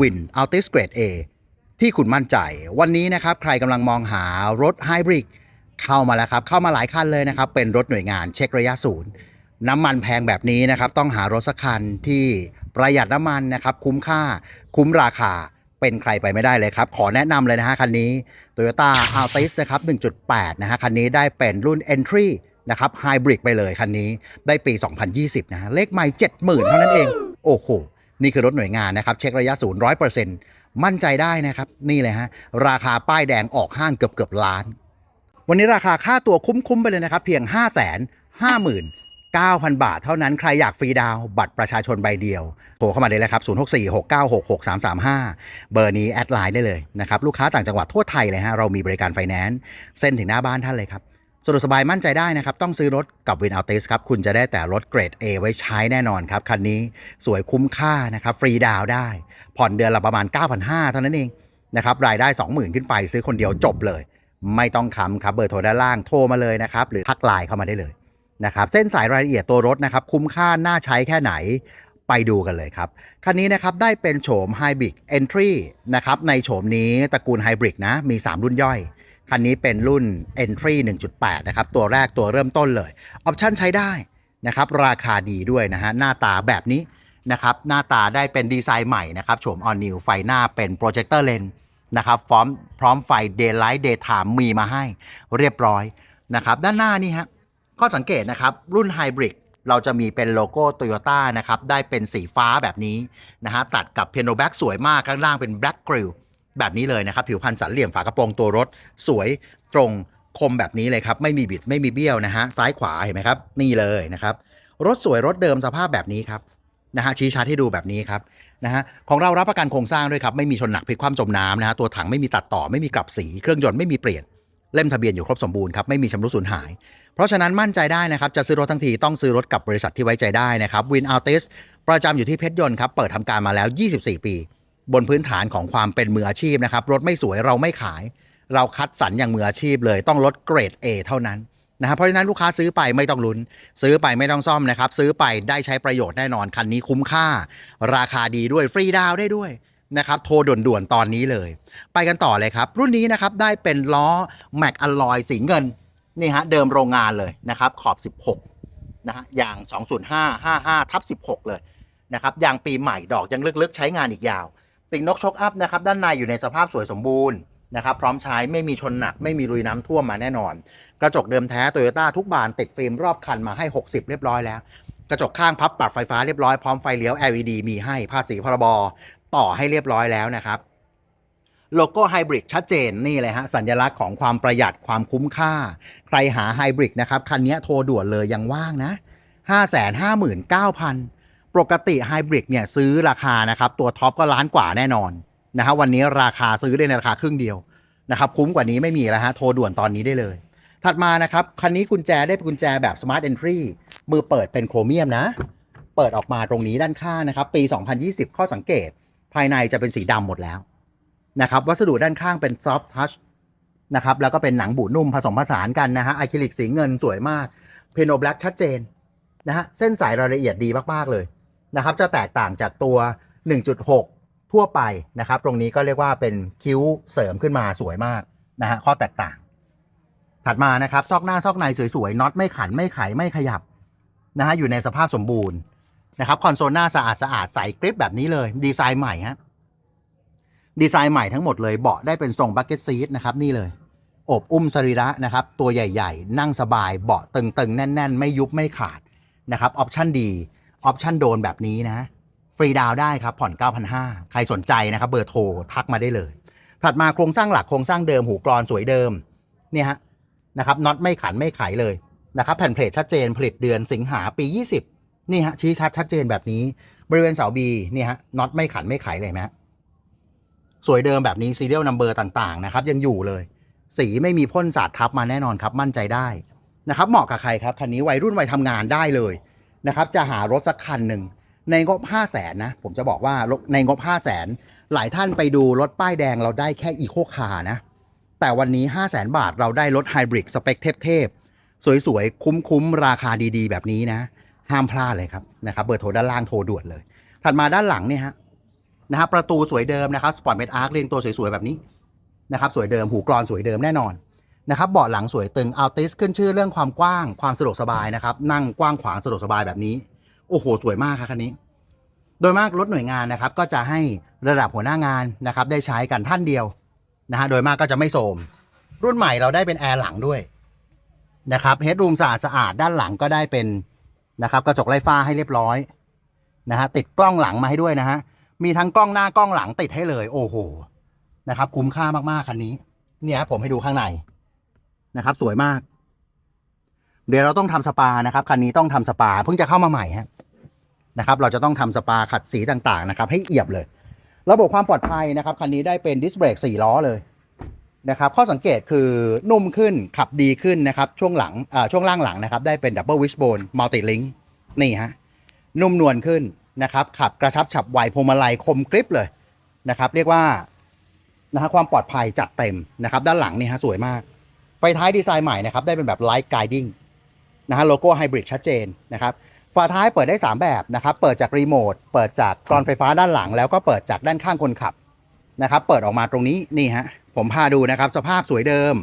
Win Altis Grade A ที่คุณมั่นใจ วันนี้นะครับใครกำลังมองหารถไฮบริดเข้ามาแล้วครับ เข้ามาหลายคันเลยนะครับ เป็นรถหน่วยงานเช็คระยะศูนย์น้ำมันแพงแบบนี้นะครับ ต้องหารถสักคันที่ประหยัดน้ำมันนะครับ คุ้มค่า คุ้มราคาเป็นใครไปไม่ได้เลยครับ ขอแนะนำเลยนะฮะคันนี้ Toyota Altis นะครับ 1.8 นะฮะคันนี้ได้เป็นรุ่น Entry นะครับ Hybrid ไปเลยคันนี้ได้ปี 2020นะฮะเลขใหม่ 70,000 เท่านั้นเอง โอ้โห นี่คือรถหน่วยงานนะครับเช็คระยะศูนย์100%มั่นใจได้นะครับนี่เลยฮะราคาป้ายแดงออกห้างเกือบเกือบล้าน วันนี้ราคาค่าตัวคุ้มๆไปเลยนะครับเพียง 5 5 9 0 0 0 บาทเท่านั้นใครอยากฟรีดาวบัตรประชาชนใบเดียวโทรเข้ามาได้เลยครับ 0646966335 เบอร์นี้แอดไลน์ได้เลยนะครับ ลูกค้าต่างจังหวัดทั่วไทยเลยฮะ เรามีบริการไฟแนนซ์เส้นถึงหน้าบ้านท่านเลยครับ สะดวกสบายมั่นใจได้นะครับ ต้องซื้อรถกับวินอัลติสครับ คุณจะได้แต่รถเกรด A ไว้ใช้แน่นอนครับ คันนี้สวยคุ้มค่านะครับ ฟรีดาวได้ ผ่อนเดือนละประมาณ 9,500เท่านั้นเองนะครับ รายได้ 20,000 ขึ้นไปซื้อคนเดียวจบเลย ไม่ต้องค้ำครับ เบอร์โทรด้านล่างโทรมาเลยนะครับ หรือทักไลน์เข้ามาได้เลยนะครับเส้นสายรายละเอียดตัวรถนะครับ คุ้มค่าน่าใช้แค่ไหนไปดูกันเลยครับ คันนี้นะครับได้เป็นโฉม Hybrid Entry นะครับในโฉมนี้ตระกูล Hybrid นะมี 3 รุ่นย่อย คันนี้เป็นรุ่น Entry 1.8 นะครับ ตัวแรกตัวเริ่มต้นเลย ออปชั่นใช้ได้นะครับ ราคาดีด้วยนะฮะ หน้าตาแบบนี้นะครับ หน้าตาได้เป็นดีไซน์ใหม่นะครับโฉม All New ไฟหน้าเป็นโปรเจคเตอร์เลนนะครับพร้อมพร้อมไฟ Daylight Daytime มีมาให้เรียบร้อยนะครับ ด้านหน้านี่ฮะข้อสังเกตนะครับ รุ่นไฮบริดเราจะมีเป็นโลโก้ Toyota นะครับ ได้เป็นสีฟ้าแบบนี้นะฮะตัดกับเพียโนแบ็กสวยมากข้างล่างเป็นแบล็กกริล แบบนี้เลยนะครับ ผิวพันธ์สันเหลี่ยมฝากระโปรงตัวรถ สวยตรงคมแบบนี้เลยครับ ไม่มีบิดไม่มีเบี้ยวนะฮะซ้ายขวาเห็นไหมครับ นี่เลยนะครับ รถสวยรถเดิมสภาพแบบนี้ครับนะฮะชี้ชัดให้ดูแบบนี้ครับนะฮะของเรารับประกันโครงสร้างด้วยครับ ไม่มีชนหนักพลิกคว่ำจมน้ำนะฮะตัวถังไม่มีตัดต่อไม่มีกลับสีเครื่องยนต์ไม่มีเปลี่ยนเล่มทะเบียนอยู่ครบสมบูรณ์ครับไม่มีชำรุดสูญหาย เพราะฉะนั้นมั่นใจได้นะครับ จะซื้อรถทั้งทีต้องซื้อรถกับบริษัทที่ไว้ใจได้นะครับวินอัลติสประจำอยู่ที่เพชรยนต์ครับ เปิดทำการมาแล้ว 24 ปี บนพื้นฐานของความเป็นมืออาชีพนะครับ รถไม่สวยเราไม่ขาย เราคัดสรรอย่างมืออาชีพเลยต้องรถเกรด A เท่านั้นนะครับเพราะฉะนั้นลูกค้าซื้อไปไม่ต้องลุ้น ซื้อไปไม่ต้องซ่อมนะครับ ซื้อไปได้ใช้ประโยชน์แน่นอน คันนี้คุ้มค่า ราคาดีด้วยฟรีดาวได้ด้วยนะครับโทรด่วนๆ ตอนนี้เลย ไปกันต่อเลยครับ รุ่นนี้นะครับได้เป็นล้อ Mac Alloy สีเงินนี่ฮะเดิมโรงงานเลยนะครับขอบ 16นะฮะยาง 20555ทับ16 เลยนะครับยางปีใหม่ดอกยังลึกๆ ใช้งานอีกยาว ปีกนกชกอัพนะครับด้านในอยู่ในสภาพสวยสมบูรณ์นะครับพร้อมใช้ไม่มีชนหนักไม่มีรุยน้ำท่วมมาแน่นอน กระจกเดิมแท้โตโยต้าทุกบานติดฟิล์มรอบคันมาให้ 60 เรียบร้อยแล้ว กระจกข้างพับปรับไฟฟ้าเรียบร้อยพร้อมไฟเลี้ยว LED มีให้ภาษีพรบต่อให้เรียบร้อยแล้วนะครับโลโก้ไฮบริดชัดเจนนี่เลยฮะสัญลักษณ์ของความประหยัดความคุ้มค่า ใครหาไฮบริดนะครับ คันนี้โทรด่วนเลยยังว่างนะ 559,000 ปกติไฮบริดเนี่ยซื้อราคานะครับตัวท็อปก็ล้านกว่าแน่นอนนะฮะวันนี้ราคาซื้อได้ในราคาครึ่งเดียวนะครับคุ้มกว่านี้ไม่มีแล้วฮะโทรด่วนตอนนี้ได้เลย ถัดมานะครับ คันนี้กุญแจได้เป็นกุญแจแบบ Smart Entry มือเปิดเป็นโครเมียมนะ เปิดออกมาตรงนี้ด้านข้างนะครับ ปี 2020 ข้อสังเกต ภายในจะเป็นสีดำหมดแล้วนะครับวัสดุด้านข้างเป็น soft touch นะครับแล้วก็เป็นหนังบูนุ่มผสมผสานกันนะฮะอะคริลิกสีเงินสวยมากเพโนแบล็กชัดเจนนะฮะเส้นสายรายละเอียดดีมากๆเลย นะครับจะแตกต่างจากตัว 1.6 ทั่วไปนะครับ ตรงนี้ก็เรียกว่าเป็นคิ้วเสริมขึ้นมาสวยมากนะฮะข้อแตกต่าง ถัดมานะครับ ซอกหน้าซอกในสวยๆน็อตไม่ขันไม่ไขไม่ขยับนะฮะอยู่ในสภาพสมบูรณ์นะครับคอนโซลหน้าสะอาดสะอาดใสกริปแบบนี้เลย ดีไซน์ใหม่ฮะดีไซน์ใหม่ทั้งหมดเลยเบาะได้เป็นทรงบักเก็ตซีทนะครับนี่เลยอบอุ้มสรีระนะครับ ตัวใหญ่ ๆ นั่งสบายเบาะตึงๆ แน่น ๆ ไม่ยุบไม่ขาดนะครับออปชั่นดี ออปชั่นโดนแบบนี้นะ ฟรีดาวได้ครับ ผ่อน 9,500 ใครสนใจนะครับ เบอร์โทรทักมาได้เลย ถัดมาโครงสร้างหลักโครงสร้างเดิมหูกรอนสวยเดิมเนี่ยฮะนะครับน็อตไม่ขันไม่ไขเลยนะครับแผ่นเพลทชัดเจนผลิตเดือนสิงหาปี 20 นี่ฮะชี้ชัดชัดเจนแบบนี้ บริเวณเสาบีเนี่ยฮะน็อตไม่ขันไม่ไขเลยนะสวยเดิมแบบนี้ซีเรียลนัมเบอร์ต่างๆนะครับยังอยู่เลย สีไม่มีพ่นสาดทับมาแน่นอนครับมั่นใจได้นะครับเหมาะกับใครครับคันนี้วัยรุ่นวัยทำงานได้เลย นะครับจะหารถสักคันหนึ่งในงบ 5 0 0แสนนะ ผมจะบอกว่าในงบ 5 0 0แสนหลายท่านไปดูรถป้ายแดงเราได้แค่อีโคคาร์นะ แต่วันนี้ 5 0 0แสนบาทเราได้รถไฮบริดสเปคเทพๆ สวยๆ คุ้มๆ ราคาดีๆ แบบนี้นะ ห้ามพลาดเลยครับนะครับเบอร์โทรด้านล่างโทรด่วนเลย ถัดมาด้านหลังเนี่ยฮะนะครับประตูสวยเดิมนะครับสปอร์ตเมดอาร์คเรียงตัวสวยๆ แบบนี้นะครับสวยเดิมหูกรอนสวยเดิมแน่นอน นะครับเบาะหลังสวยตึงอัลติสขึ้นชื่อเรื่องความกว้างความสะดวกสบายนะครับ นั่งกว้างขวางสะดวกสบายแบบนี้ โอ้โห สวยมากครับคันนี้ โดยมากรถหน่วยงานนะครับ ก็จะให้ระดับหัวหน้างานนะครับ ได้ใช้กันท่านเดียวนะฮะโดยมากก็จะไม่โสม รุ่นใหม่เราได้เป็นแอร์หลังด้วยนะครับเฮดรูมสะอาดสะอาดด้านหลังก็ได้เป็นนะครับกระจกไล่ฟ้าให้เรียบร้อยนะฮะติดกล้องหลังมาให้ด้วยนะฮะมีทั้งกล้องหน้ากล้องหลังติดให้เลย โอ้โหนะครับคุ้มค่ามากๆคันนี้ เนี่ยผมให้ดูข้างใน นะครับ สวยมาก เดี๋ยวเราต้องทำสปานะครับคันนี้ต้องทำสปาเพิ่งจะเข้ามาใหม่ฮะนะครับ เราจะต้องทำสปาขัดสีต่างๆนะครับ ให้เอียบเลย ระบบความปลอดภัยนะครับคันนี้ได้เป็นดิสเบรก4ล้อเลยนะครับ ข้อสังเกตคือนุ่มขึ้นขับดีขึ้นนะครับ ช่วงหลังช่วงล่างหลังนะครับ ได้เป็นดับเบิลวิชโบนมัลติลิงนี่ฮะนุ่มนวลขึ้นนะครับ ขับกระชับฉับไวพวงมาลัยคมกริบเลยนะครับ เรียกว่านะฮะความปลอดภัยจัดเต็มนะครับ ด้านหลังนี่ฮะสวยมาก ไฟท้ายดีไซน์ใหม่นะครับได้เป็นแบบไลท์ไกดิ้งนะฮะโลโก้ไฮบริดชัดเจนนะครับฝาท้ายเปิดได้ 3 แบบนะครับ เปิดจากรีโมท เปิดจากกรอนไฟฟ้าด้านหลัง แล้วก็เปิดจากด้านข้างคนขับนะครับ เปิดออกมาตรงนี้นี่ฮะ ผมพาดูนะครับ สภาพสวยเดิม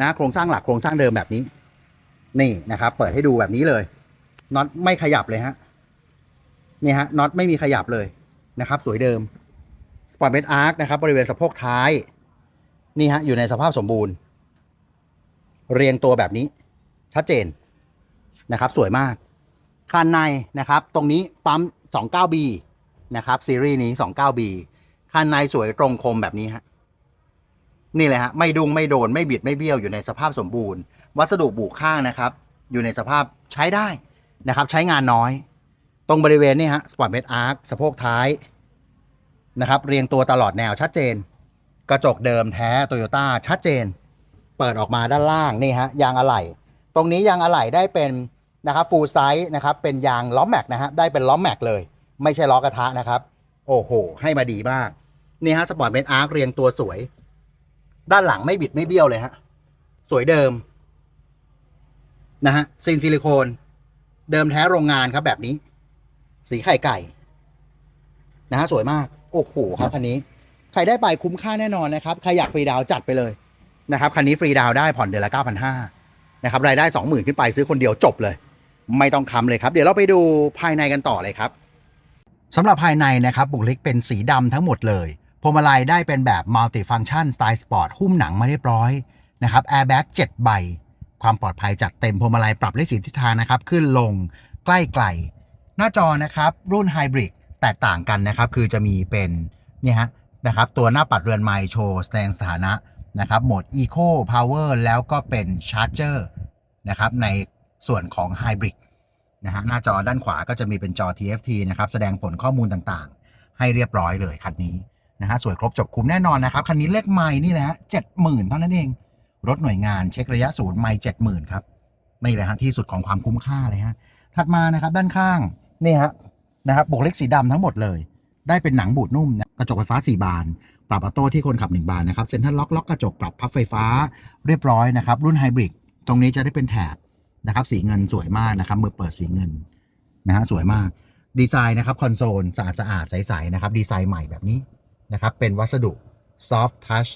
นะ โครงสร้างหลักโครงสร้างเดิมแบบนี้ นี่นะครับ เปิดให้ดูแบบนี้เลย น็อตไม่ขยับเลยฮะ นี่ฮะ น็อตไม่มีขยับเลยนะครับ สวยเดิม สปอร์ตเบนอาร์คนะครับ บริเวณสะโพกท้าย นี่ฮะ อยู่ในสภาพสมบูรณ์ เรียงตัวแบบนี้ ชัดเจนนะครับ สวยมากคันในนะครับ ตรงนี้ปั๊ม 29B นะครับซีรีส์นี้ 29B คันในสวยตรงคมแบบนี้ฮะนี่เลยฮะไม่ดุงไม่โดนไม่บิดไม่เบี้ยวอยู่ในสภาพสมบูรณ์ วัสดุบุข้างนะครับ อยู่ในสภาพใช้ได้นะครับ ใช้งานน้อย ตรงบริเวณนี่ฮะสปอร์ตเมดอาร์คสะโพกท้ายนะครับ เรียงตัวตลอดแนวชัดเจน กระจกเดิมแท้โตโยต้าชัดเจน เปิดออกมาด้านล่างนี่ฮะยางอะไหล่ ตรงนี้ยางอะไหล่ได้เป็นนะครับฟูลไซส์นะครับเป็นยางล้อแม็กนะฮะได้เป็นล้อแม็กเลย ไม่ใช่ล้อกระทะนะครับ โอ้โห ให้มาดีมาก นี่ฮะสปอร์ตเบนอาร์คเรียงตัวสวย ด้านหลังไม่บิดไม่เบี้ยวเลยฮะสวยเดิมนะฮะซินซิลิโคน เดิมแท้โรงงานครับแบบนี้ สีไข่ไก่ นะฮะสวยมาก โอ้โหครับคันนี้ ใครได้ไปคุ้มค่าแน่นอนนะครับ ใครอยากฟรีดาวจัดไปเลย นะครับคันนี้ฟรีดาวได้ผ่อนเดือนละ 9,500นะครับรายได้ 20,000 ขึ้นไปซื้อคนเดียวจบเลย ไม่ต้องคำเลยครับ เดี๋ยวเราไปดูภายในกันต่อเลยครับสำหรับภายในนะครับบุคลิกเป็นสีดำทั้งหมดเลยพวงมาลัยได้เป็นแบบมัลติฟังชันสไตล์สปอร์ตหุ้มหนังมาเรียบร้อยนะครับแอร์แบ็ก7ใบ ความปลอดภัยจัดเต็มพวงมาลัยปรับได้สีทิศทางนะครับ ขึ้นลงใกล้ไกลหน้าจอนะครับรุ่นไฮบริดแตกต่างกันนะครับ คือจะมีเป็นเนี่ยฮะนะครับตัวหน้าปัดเรือนไมค์โชว์แสดงสถานะ นะครับโหมด Eco Power แล้วก็เป็น Charger นะครับในส่วนของ Hybrid นะฮะหน้าจอด้านขวาก็จะมีเป็นจอ TFT นะครับแสดงผลข้อมูลต่างๆ ให้เรียบร้อยเลยคันนี้นะฮะสวยครบจบคุ้มแน่นอนนะครับ คันนี้เลขไมล์นี่แหละฮะเจ็ดหมื่นเท่านั้นเอง รถหน่วยงานเช็คระยะศูนย์ไมล์เจ็ดหมื่นครับนี่แหละฮะที่สุดของความคุ้มค่าเลยฮะถัดมานะครับด้านข้างนี่ฮะนะครับบุกเล็กสีดำทั้งหมดเลย ได้เป็นหนังบูดนุ่มนะกระจกไฟฟ้า 4 บาน ปรับออโต้ที่คนขับ 1 บานนะครับเซ็นทรัลล็อกล็อกกระจกปรับพับไฟฟ้าเรียบร้อยนะครับ รุ่นไฮบริดตรงนี้จะได้เป็นแถบนะครับ สีเงินสวยมากนะครับมือเปิดสีเงินนะฮะสวยมาก ดีไซน์นะครับคอนโซลสะอาดสะอาดใสๆนะครับดีไซน์ใหม่แบบนี้นะครับเป็นวัสดุซอฟท์ทัช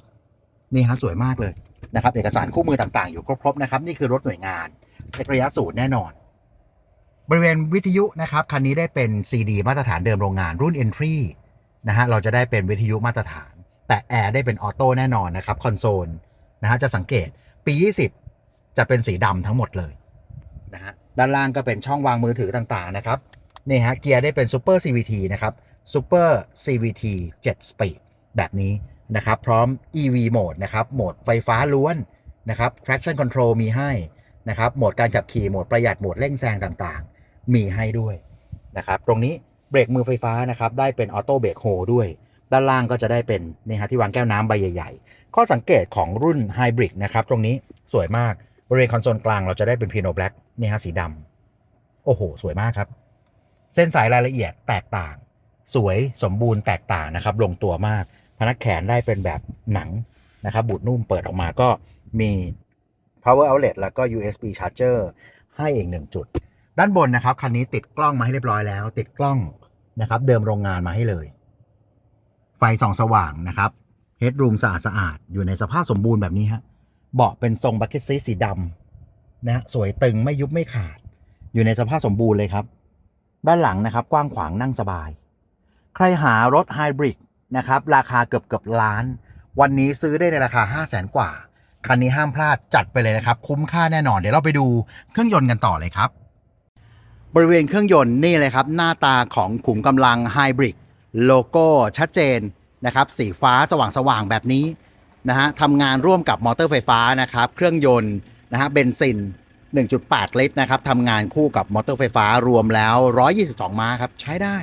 นี่ฮะสวยมากเลยนะครับ เอกสารคู่มือต่างๆ อยู่ครบๆนะครับ นี่คือรถหน่วยงานเช็คระยะศูนย์แน่นอน บริเวณวิทยุนะครับคันนี้ได้เป็น CD มาตรฐานเดิมโรงงานรุ่น Entry นะฮะเราจะได้เป็นวิทยุมาตรฐาน แต่แอร์ได้เป็นออโต้แน่นอนนะครับคอนโซลนะฮะจะสังเกตปี 20 จะเป็นสีดำทั้งหมดเลยนะฮะด้านล่างก็เป็นช่องวางมือถือต่างๆนะครับนี่ฮะเกียร์ได้เป็น Super CVT นะครับ Super CVT 7 Speed แบบนี้นะครับพร้อม EV Mode นะครับโหมดไฟฟ้าล้วนนะครับ Traction Control มีให้นะครับโหมดการขับขี่โหมดประหยัดโหมดเร่งแซงต่างๆ มีให้ด้วยนะครับ ตรงนี้เบรกมือไฟฟ้านะครับ ได้เป็นออโต้เบรกโฮด้วย ด้านล่างก็จะได้เป็นนี่ฮะที่วางแก้วน้ำใบใหญ่ ๆ ข้อสังเกตของรุ่นไฮบริดนะครับตรงนี้สวยมากบริเวณคอนโซลกลางเราจะได้เป็นพีโนแบล็กนี่ฮะสีดำโอ้โห สวยมากครับ เส้นสายรายละเอียดแตกต่าง สวยสมบูรณ์แตกต่างนะครับ ลงตัวมาก พนักแขนได้เป็นแบบหนังนะครับ บูดนุ่มเปิดออกมาก็มี power outlet แล้วก็ USB charger ให้อีกหนึ่งจุด ด้านบนนะครับคันนี้ติดกล้องมาให้เรียบร้อยแล้ว ติดกล้องนะครับ เดิมโรงงานมาให้เลย ไฟส่องสว่างนะครับเฮดรูมสะอาดสะอาดอยู่ในสภาพสมบูรณ์แบบนี้ฮะเบาะเป็นทรงบักเก็ตซีสีดำนะฮะสวยตึงไม่ยุบไม่ขาด อยู่ในสภาพสมบูรณ์เลยครับ ด้านหลังนะครับ กว้างขวางนั่งสบาย ใครหารถไฮบริดนะครับ ราคาเกือบเกือบล้าน วันนี้ซื้อได้ในราคา 5 0 0แสนกว่า คันนี้ห้ามพลาดจัดไปเลยนะครับ คุ้มค่าแน่นอน เดี๋ยวเราไปดูเครื่องยนต์กันต่อเลยครับ บริเวณเครื่องยนต์นี่เลยครับ หน้าตาของขุมกำลังไฮบริดโลโก้ชัดเจนนะครับสีฟ้าสว่างๆแบบนี้นะฮะทำงานร่วมกับมอเตอร์ไฟฟ้านะครับ เครื่องยนต์นะฮะเบนซิน 1.8 ลิตรนะครับทำงานคู่กับมอเตอร์ไฟฟ้ารวมแล้ว 122 ม้าครับ ใช้ได้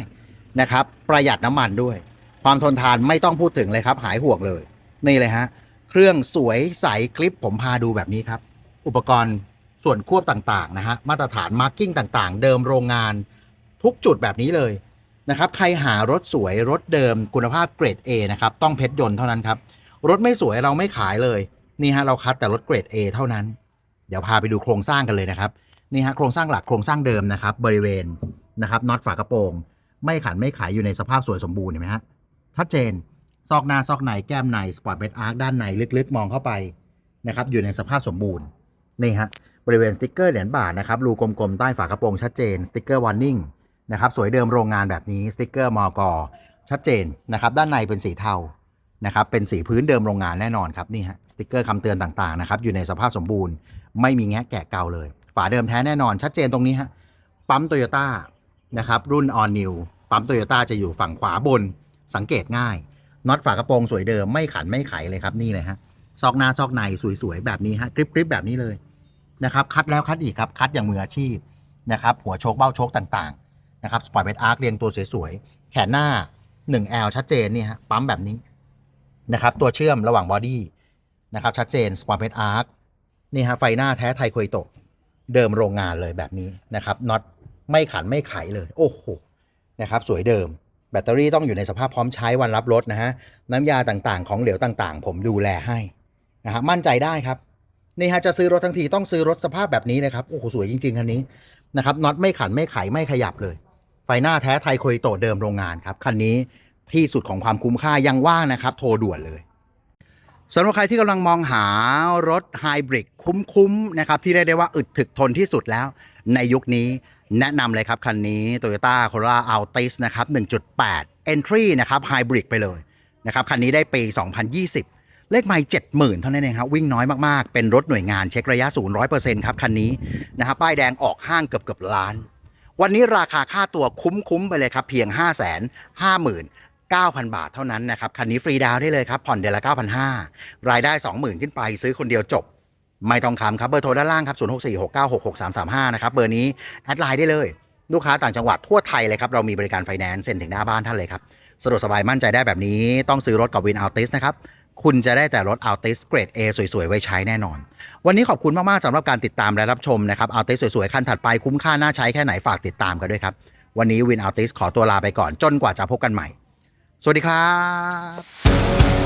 นะครับ ประหยัดน้ำมันด้วย ความทนทานไม่ต้องพูดถึงเลยครับ หายห่วงเลย นี่เลยฮะ เครื่องสวยใสคลิปผมพาดูแบบนี้ครับ อุปกรณ์ ส่วนควบต่างๆนะฮะมาตรฐานมาร์กิ้งต่างๆ เดิมโรงงานทุกจุดแบบนี้เลยนะครับใครหารถสวยรถเดิมคุณภาพเกรด A นะครับต้องเพชรยนต์เท่านั้นครับ รถไม่สวยเราไม่ขายเลยนี่ฮะเราคัดแต่รถเกรด A เท่านั้น เดี๋ยวพาไปดูโครงสร้างกันเลยนะครับนี่ฮะโครงสร้างหลักโครงสร้างเดิมนะครับบริเวณนะครับน็อตฝากระโปรง ไม่ขันไม่ขายอยู่ในสภาพสวยสมบูรณ์เห็นไหมฮะชัดเจน ซอกหน้าซอกในแก้มในสปอร์ตเบดอาร์คด้านในลึกๆ มองเข้าไปนะครับอยู่ในสภาพสมบูรณ์นี่ฮะ บริเวณสติกเกอร์เหรียญบาทนะครับรูกลมๆใต้ฝากระโปรงชัดเจนสติกเกอร์วอร์นิ่งนะครับสวยเดิมโรงงานแบบนี้สติกเกอร์มอกอชัดเจนนะครับด้านในเป็นสีเทานะครับเป็นสีพื้นเดิมโรงงานแน่นอนครับนี่ฮะสติกเกอร์คำเตือนต่างๆนะครับอยู่ในสภาพสมบูรณ์ ไม่มีแงะแกะเกาเลย ฝาเดิมแท้แน่นอนชัดเจนตรงนี้ฮะปั๊มโตโยต้านะครับรุ่น All New ปั๊มโตโยต้าจะอยู่ฝั่งขวาบนสังเกตง่ายน็อตฝากระโปรงสวยเดิมไม่ขันไม่ไขเลยครับนี่เลยฮะซอกหน้าซอกในสวยๆแบบนี้ฮะกริบๆแบบนี้เลย นะครับคัดแล้วคัดอีกครับคัดอย่างมืออาชีพนะครับหัวโชคเบ้าโชคต่างๆนะครับสปอร์ตเบดอาร์คเรียงตัวสวยๆ แขนหน้า 1L ชัดเจนนี่ฮะปั๊มแบบนี้นะครับตัวเชื่อมระหว่างบอดี้นะครับชัดเจนสปอร์ตเบดอาร์คนี่ฮะไฟหน้าแท้ไทยควยโตะเดิมโรงงานเลยแบบนี้นะครับน็อตไม่ขันไม่ไขเลย โอ้โหนะครับสวยเดิม แบตเตอรี่ต้องอยู่ในสภาพพร้อมใช้วันรับรถนะฮะน้ำยาต่างๆ ของเหลวต่างๆ ผมดูแลให้นะฮะมั่นใจได้ครับ นี่ฮะจะซื้อรถทั้งทีต้องซื้อรถสภาพแบบนี้นะครับโอ้โหสวยจริงๆคันนี้นะครับน็อตไม่ขันไม่ไขไม่ขยับเลย ไฟหน้าแท้ไทยโคยโตเดิมโรงงานครับคันนี้ที่สุดของความคุ้มค่ายังว่างนะครับโทรด่วนเลยสำหรับใครที่กำลังมองหารถไฮบริดคุ้มๆนะครับที่เรียกได้ว่าอึดถึกทนที่สุดแล้ว ในยุคนี้แนะนำเลยครับ คันนี้ Toyota Corolla Altis นะครับ 1.8 Entry นะครับไฮบริดไปเลยนะครับคันนี้ได้ปี 2020 เลขไม่70,000เท่านั้นเองครับวิ่งน้อยมากๆ เป็นรถหน่วยงานเช็คระยะศูนย์100%ครับคันนี้นะครับป้ายแดงออกห้างเกือบเกือบล้าน วันนี้ราคาค่าตัวคุ้มๆไปเลยครับเพียง 5 5 9 0 0 9,000 บาทเท่านั้นนะครับ คันนี้ฟรีดาวน์ได้เลยครับ ผ่อนเดือนละ9,500 รายได้ 20,000 ขึ้นไปซื้อคนเดียวจบ ไม่ต้องคำครับ เบอร์โทรด้านล่างครับ 0646966335 นะครับ เบอร์นี้ แอดไลน์ได้เลย ลูกค้าต่างจังหวัดทั่วไทยเลยครับ เรามีบริการไฟแนนซ์เซ็นถึงหน้าบ้านท่านเลยครับ สะดวกสบายมั่นใจได้แบบนี้ต้องซื้อรถกับวินอัลติสนะครับ คุณจะได้แต่รถอัลติสเกรด A สวย ๆ ไว้ใช้แน่นอน วันนี้ขอบคุณมาก ๆสำหรับการติดตามและรับชมนะครับอัลติสสวย ๆ คันถัดไปคุ้มค่าน่าใช้แค่ไหนฝากติดตามกันด้วยครับ วันนี้วินอัลติสขอตัวลาไปก่อนจนกว่าจะพบกันใหม่ สวัสดีครับ